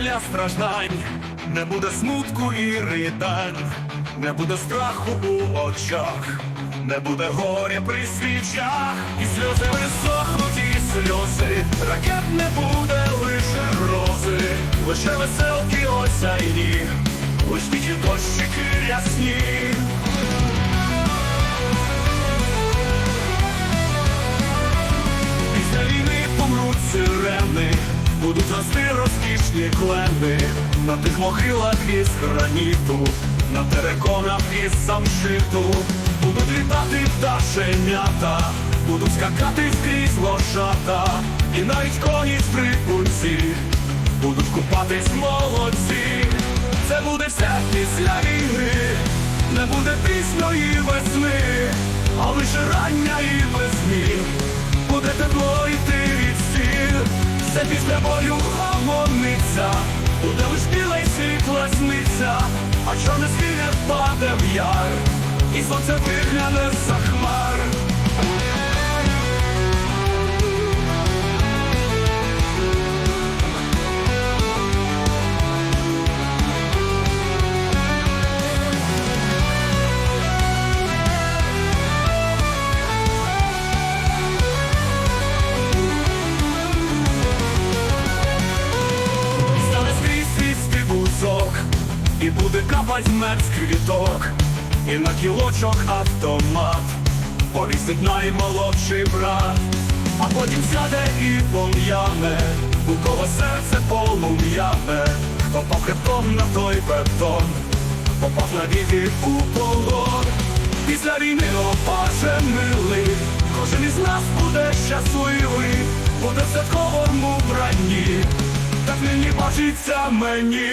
страждань, не буде смутку і ридань, не буде страху у очах, не буде горя при свічах, і сльози висохнуть, і сльози, ракет не буде лише грози, лише веселки осяйні, лиш ті дощики рясні. Будуть рости розкішні клени на тих могилах із граніту, на тереконах із самшиту, будуть літати пташенята, будуть скакати скрізь лошата, і навіть коні з припульці, будуть купатись молодці. Це буде все після війни, не буде пісньої весни, а лише рання і без все після бою гомониться, буде лиш біла й світла сниця, а чорне звіря впаде в яр, і сонце вигляне за і буде капать мед з квіток, і на кілочок автомат, повісить наймолодший брат, а потім сяде і пом'яне, у кого серце полум'яне, хто похребком на той бетон, попав на віки у полон. Після війни опаже милий, кожен із нас буде щасливий, буде в святковому вбранні, так нині бачиться мені.